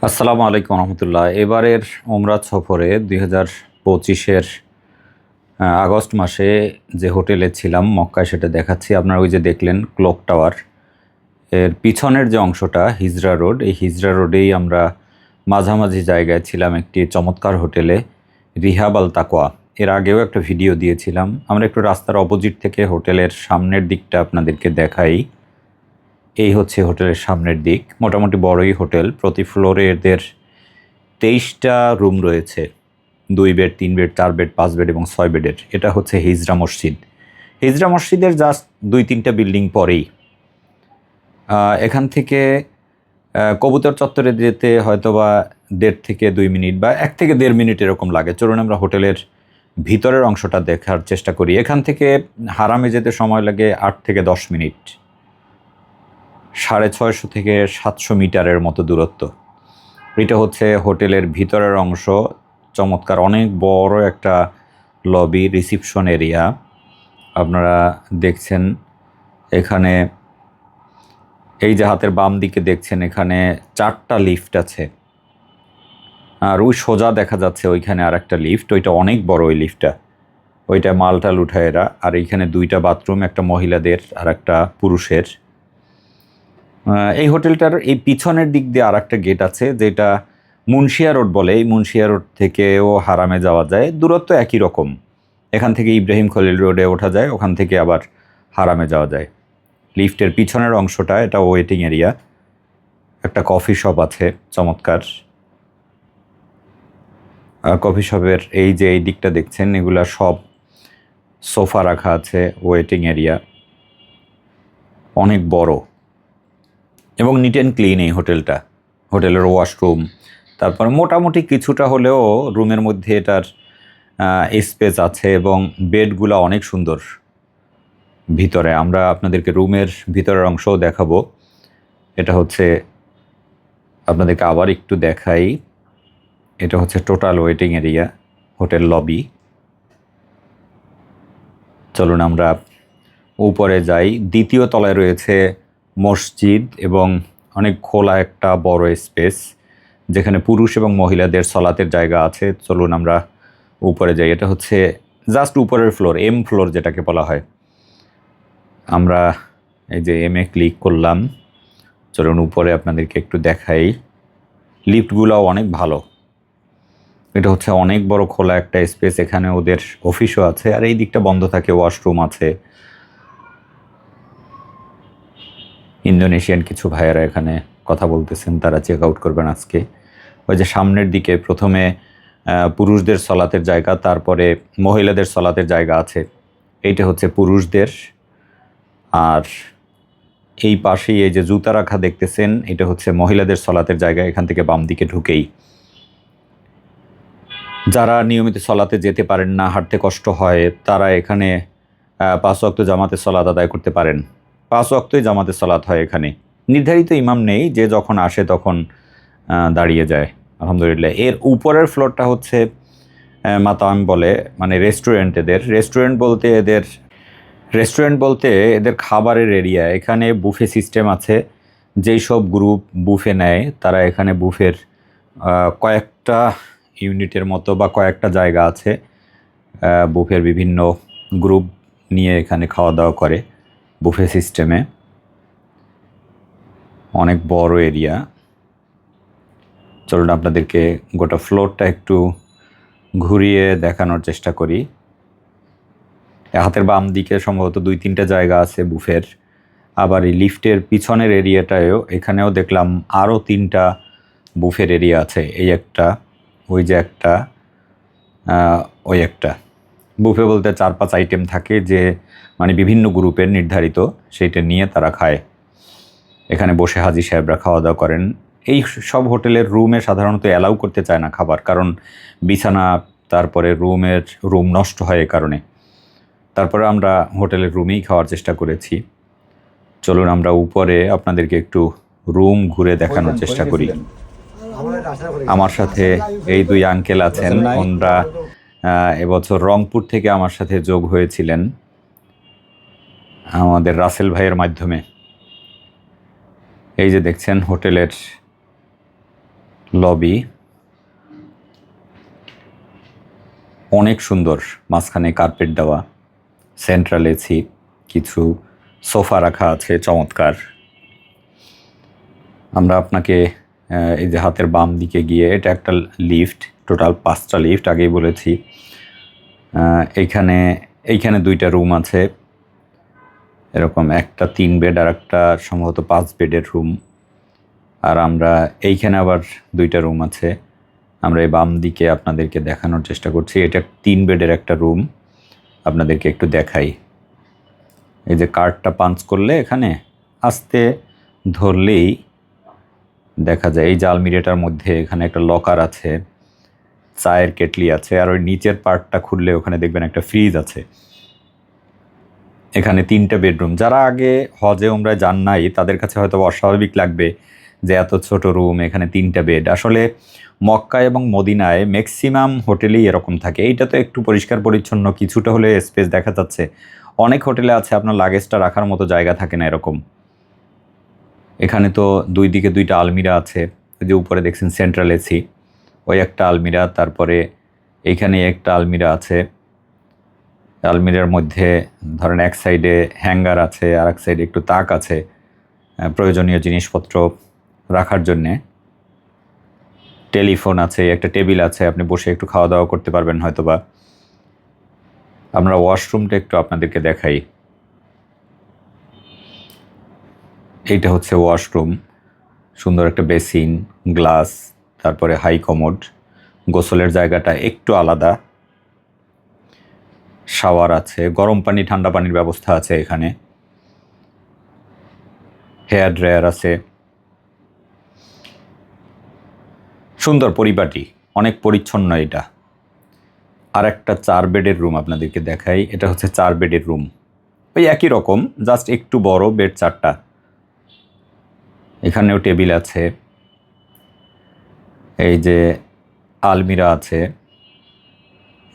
আসসালামু আলাইকুম রহমতুল্লাহ। এবারের ওমরা সফরে দুই হাজার পঁচিশের আগস্ট মাসে যে হোটেলে ছিলাম, মক্কায় সেটা দেখাচ্ছি। আপনারা ওই যে দেখলেন ক্লক টাওয়ার। এর পিছনের যে অংশটা, হিজরা রোড, এই হিজরা রোডেই আমরা মাঝামাঝি জায়গায় ছিলাম একটি চমৎকার হোটেলে, রিহাব আল তাকোয়া এর আগেও একটা ভিডিও দিয়েছিলাম। আমরা একটু রাস্তার অপোজিট থেকে হোটেলের সামনের দিকটা আপনাদেরকে দেখাই। এই হচ্ছে হোটেলের সামনের দিক। মোটামুটি বড়ই হোটেল। প্রতি ফ্লোরে এদের তেইশটা রুম রয়েছে। দুই বেড তিন বেড চার বেড পাঁচ বেড এবং ছয় বেডের এটা হচ্ছে হিজরা মসজিদ। হিজরা মসজিদের জাস্ট দুই, তিনটা বিল্ডিং পরেই। এখান থেকে কবুতর চত্বরে যেতে হয়তো বা দেড় থেকে দুই মিনিট বা এক থেকে দেড় মিনিট এরকম লাগে। চলুন আমরা হোটেলের ভিতরের অংশটা দেখার চেষ্টা করি। এখান থেকে হারামে যেতে সময় লাগে আট থেকে দশ মিনিট। সাড়ে ছয়শো থেকে সাতশো মিটারের মতো দূরত্ব। এটা হচ্ছে হোটেলের ভিতরের অংশ। চমৎকার, অনেক বড় একটা লবি রিসিপশন এরিয়া আপনারা দেখছেন এখানে, এই যে হাতের বাম দিকে দেখছেন এখানে চারটা লিফট আছে। আর ওই সোজা দেখা যাচ্ছে ওইখানে আর একটা লিফট ওইটা অনেক বড় ওই লিফটটা ওইটা মালটাল উঠায় এরা আর এইখানে দুইটা বাথরুম একটা মহিলাদের আর একটা পুরুষের। এই হোটেলটার এই পিছনের দিক দিয়ে আর একটা গেট আছে, যেটা মুন্সিয়া রোড বলে। এই মুন্সিয়া রোড থেকেও হারামে যাওয়া যায়। দূরত্ব একই রকম। এখান থেকে ইব্রাহিম খলিল রোডে ওঠা যায়, ওখান থেকে আবার হারামে যাওয়া যায়। লিফটের পিছনের অংশটা, এটা ওয়েটিং এরিয়া একটা কফি শপ আছে, চমৎকার। কফি শপের এই যে এই দিকটা দেখছেন, এগুলা সব সোফা রাখা আছে ওয়েটিং এরিয়া অনেক বড়। এবং নিট অ্যান্ড ক্লিন এই হোটেলটা। হোটেলের ওয়াশরুম তারপর মোটামুটি কিছুটা হলেও রুমের মধ্যে এটার স্পেস আছে এবং বেডগুলো অনেক সুন্দর। ভিতরে আমরা আপনাদেরকে রুমের ভিতরের অংশও দেখাবো। এটা হচ্ছে, আপনাদেরকে আবার একটু দেখাই। এটা হচ্ছে total waiting area hotel lobby চলুন আমরা উপরে যাই। দ্বিতীয় তলায় রয়েছে মসজিদ এবং অনেক খোলা একটা বড় স্পেস, যেখানে পুরুষ এবং মহিলাদের সলাতের জায়গা আছে। চলুন আমরা উপরে যাই। এটা হচ্ছে জাস্ট উপরের ফ্লোর এম ফ্লোর যেটাকে বলা হয়। আমরা এই যে এম এ ক্লিক করলাম। চলুন উপরে আপনাদেরকে একটু দেখাই। লিফটগুলোও অনেক ভালো। এটা হচ্ছে অনেক বড় খোলা একটা স্পেস। এখানে ওদের অফিসও আছে। আর এই দিকটা বন্ধ থাকে ওয়াশরুম আছে। ইন্দোনেশিয়ান কিছু ভাইয়েরা এখানে কথা বলতেছেন, তারা চেক আউট করবেন আজকে। ওই যে সামনের দিকে প্রথমে পুরুষদের সলাতের জায়গা, তারপরে মহিলাদের সলাতের জায়গা আছে। এইটা হচ্ছে পুরুষদের। আর এই পাশেই এই যে জুতা রাখা দেখতেছেন, এটা হচ্ছে মহিলাদের সলাতের জায়গা, এখান থেকে বাম দিকে ঢুকেই। যারা নিয়মিত সলাতে যেতে পারেন না, হাঁটতে কষ্ট হয়, তারা এখানে পাঁচ ওয়াক্ত জামাতে সলাত আদায় করতে পারেন। পাঁচ ওয়াক্তই জামাতে সলাত হয় এখানে। নির্ধারিত ইমাম নেই, যে যখন আসে তখন দাঁড়িয়ে যায়, আলহামদুলিল্লাহ। এর উপরের ফ্লোরটা হচ্ছে মাতাম বলে মানে রেস্টুরেন্ট এদের। রেস্টুরেন্ট বলতে এদের রেস্টুরেন্ট বলতে এদের খাবারের এরিয়া এখানে বুফে সিস্টেম আছে। যেই সব গ্রুপ বুফে নেয়, তারা এখানে বুফের কয়েকটা ইউনিটের মতো বা কয়েকটা জায়গা আছে বুফের বিভিন্ন গ্রুপ নিয়ে এখানে খাওয়া দাওয়া করে। বুফে সিস্টেমে। অনেক বড় এরিয়া। চলুন আপনাদেরকে গোটা ফ্লোরটা একটু ঘুরিয়ে দেখানোর চেষ্টা করি। হাতের বাম দিকে সম্ভবত দুই তিনটা জায়গা আছে বুফের। আবার এই লিফটের পিছনের এরিয়াটায়ও এখানেও দেখলাম আরও তিনটা বুফের এরিয়া আছে। এই একটা, ওই যে একটা ওই একটা। বুফে বলতে চার পাঁচ আইটেম থাকে যে মানে বিভিন্ন গ্রুপের নির্ধারিত সেইটা নিয়ে তারা খায়। এখানে বসে হাজি সাহেবরা খাওয়া দাওয়া করেন। এই সব হোটেলের রুমে সাধারণত অ্যালাউ করতে চায় না খাবার কারণ বিছানা তারপরে রুমের রুম নষ্ট হয় এ কারণে। তারপরে আমরা হোটেলের রুমেই খাওয়ার চেষ্টা করেছি। চলুন আমরা উপরে আপনাদেরকে একটু রুম ঘুরে দেখানোর চেষ্টা করি। আমার সাথে এই দুই আঙ্কেল আছেন। ওনারা আহ, এবছর রংপুর থেকে আমার সাথে যোগ হয়েছিলেন আমাদের রাসেল ভাইয়ের মাধ্যমে। এই যে দেখছেন হোটেলের লবি। অনেক সুন্দর, মাঝখানে কার্পেট দেওয়া, সেন্ট্রাল এসি কিছু সোফা রাখা আছে, চমৎকার। আমরা আপনাকে এই যে হাতের বাম দিকে গিয়ে, এটা একটা লিফট। টোটাল পাঁচটা লিফট আগেই বলেছি। এইখানে এইখানে দুইটা রুম আছে। এরকম একটা তিন বেড আর একটা সম্ভবত পাঁচ বেডের রুম আর আমরা এইখানে আবার দুইটা রুম আছে। আমরা এই বাম দিকে আপনাদেরকে দেখানোর চেষ্টা করছি। এটা তিন বেডের একটা রুম আপনাদেরকে একটু দেখাই। এই যে কার্ডটা পাঞ্চ করলে এখানে আস্তে ধরলেই দেখা যায়। এই যে আলমিরাটার মধ্যে এখানে একটা লকার আছে। চায়ের কেটলি আছে আর ওই নিচের পার্টটা খুললে ওখানে দেখবেন একটা ফ্রিজ আছে। এখানে তিনটা বেডরুম যারা আগে হজে ওমরা যান নাই, তাদের কাছে হয়তো অস্বাভাবিক লাগবে যে এত ছোট রুম এখানে তিনটা বেড আসলে মক্কা এবং মদিনায় ম্যাক্সিমাম হোটেলেই এরকম থাকে। এইটা তো একটু পরিষ্কার পরিচ্ছন্ন, কিছুটা হলে স্পেস দেখা যাচ্ছে। অনেক হোটেলে আছে, আপনার লাগেজটা রাখার মতো জায়গা থাকে না এরকম। এখানে তো দুই দিকে দুইটা আলমিরা আছে। যে উপরে দেখছেন সেন্ট্রাল এসি ওই একটা আলমিরা, তারপরে এইখানে একটা আলমিরা আছে। আলমিরার মধ্যে ধরেন এক সাইডে হ্যাঙ্গার আছে, আর এক সাইডে একটু তাক আছে প্রয়োজনীয় জিনিসপত্র রাখার জন্যে। টেলিফোন আছে, একটা টেবিল আছে, আপনি বসে একটু খাওয়া দাওয়া করতে পারবেন হয়তোবা। আমরা ওয়াশরুমটা একটু আপনাদেরকে দেখাই। এইটা হচ্ছে ওয়াশরুম। সুন্দর একটা বেসিন, গ্লাস তারপরে হাই কমোড, গোসলের জায়গাটা একটু আলাদা। শাওয়ার আছে, গরম পানি, ঠান্ডা পানির ব্যবস্থা আছে এখানে। হেয়ার ড্রায়ার আছে। সুন্দর পরিপাটি, অনেক পরিচ্ছন্ন এটা। আর একটা চার বেডের রুম আপনাদেরকে দেখাই, এটা হচ্ছে চার বেডের রুম। ওই একই রকম, জাস্ট একটু বড় বেড চারটা। এখানেও টেবিল আছে। এই যে আলমিরা আছে,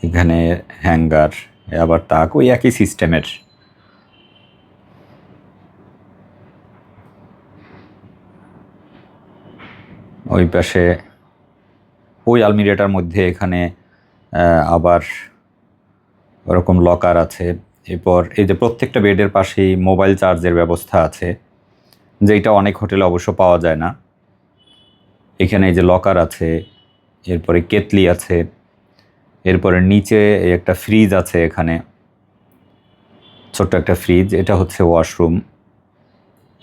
এখানে হ্যাঙ্গার, আবার তাক, ওই একই সিস্টেমের। ওই পাশে, ওই আলমিরাটার মধ্যে এখানে আবার ওরকম লকার আছে। এরপর এই যে প্রত্যেকটা বেডের পাশেই মোবাইল চার্জের ব্যবস্থা আছে যেটা অনেক হোটেলে অবশ্য পাওয়া যায় না। এখানে এই যে লকার আছে, এরপরে কেতলি আছে, এরপরে নিচে একটা ফ্রিজ আছে এখানে। ছোট্ট একটা ফ্রিজ এটা হচ্ছে ওয়াশরুম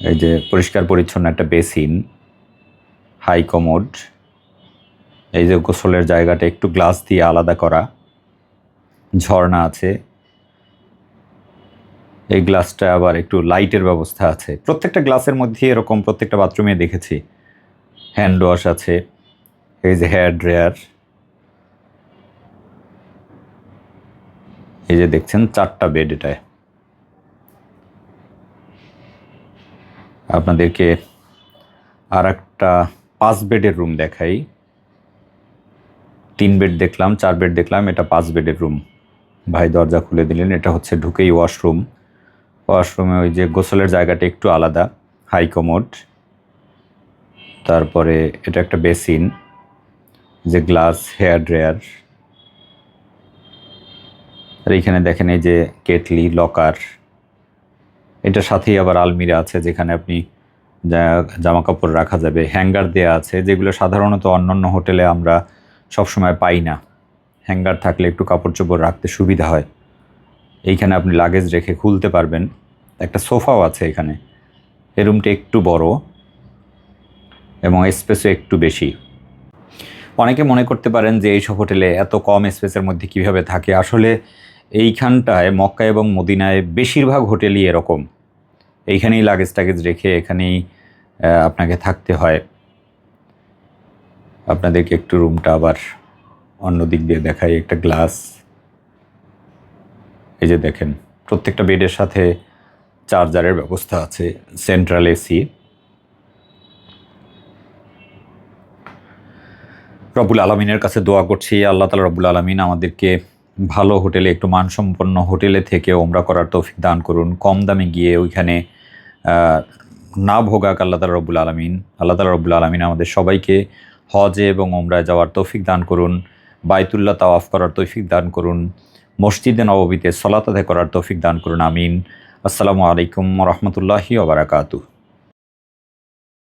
এই যে পরিষ্কার পরিচ্ছন্ন একটা বেসিন হাই কমোড এই যে গোসলের জায়গাটা একটু গ্লাস দিয়ে আলাদা করা। ঝর্ণা আছে। এই গ্লাসটা আবার একটু লাইটের ব্যবস্থা আছে। প্রত্যেকটা গ্লাসের মধ্যে এরকম প্রত্যেকটা বাথরুমে দেখেছি। হ্যান্ড ওয়াশ আছে, এই যে হেয়ার ড্রায়ার। এই যে দেখছেন চারটা বেড এটায়। আপনাদেরকে আর একটা পাঁচ বেডের রুম দেখাই। তিন বেড দেখলাম, চার বেড দেখলাম, এটা পাঁচ বেডের রুম। ভাই দরজা খুলে দিলেন, এটা হচ্ছে ঢুকেই ওয়াশরুম। ওয়াশরুমে ওই যে গোসলের জায়গাটা একটু আলাদা হাই কমোড তারপরে এটা একটা বেসিন, যে গ্লাস হেয়ার ড্রায়ার। আর এইখানে দেখেন এই যে কেটলি, লকার। এটার সাথেই আবার আলমিরা আছে, যেখানে আপনি জামা কাপড় রাখা যাবে। হ্যাঙ্গার দেয়া আছে, যেগুলো সাধারণত অন্যান্য হোটেলে আমরা সবসময় পাই না। হ্যাঙ্গার থাকলে একটু কাপড় চোপড় রাখতে সুবিধা হয়। এইখানে আপনি লাগেজ রেখে খুলতে পারবেন। একটা সোফাও আছে এখানে। এই রুমটা একটু বড়। এবং স্পেসও একটু বেশি। অনেকে মনে করতে পারেন যে এইসব হোটেলে এত কম স্পেসের মধ্যে কীভাবে থাকে। আসলে এইখানটায় মক্কা এবং মদিনায় বেশিরভাগ হোটেলই এরকম। এইখানেই লাগেজ টাগেজ রেখে এখানেই আপনাকে থাকতে হয়। আপনাদেরকে একটু রুমটা আবার অন্য দিক দিয়ে দেখাই। একটা গ্লাস এই যে দেখেন, প্রত্যেকটা বেডের সাথে চার্জারের ব্যবস্থা আছে সেন্ট্রাল এসি রব্বুল আলমিনের কাছে দোয়া করছি, আল্লাহ তালা রব্বুল আলমিন আমাদেরকে ভালো হোটেলে, একটু মানসম্পন্ন হোটেলে থেকে ওমরা করার তৌফিক দান করুন। কম দামে গিয়ে ওইখানে না ভোগাক আল্লাহ তালা রব্বুল আলমিন। আল্লাহ তালা রব্বুল আলমিন আমাদের সবাইকে হজে এবং ওমরায় যাওয়ার তৌফিক দান করুন, বাইতুল্লাহ তাওয়াফ করার তৌফিক দান করুন, মসজিদে নববীতে সলাত আদায় করার তৌফিক দান করুন, আমিন। আসসালামু আলাইকুম রহমতুল্লাহি ওবরাকাতু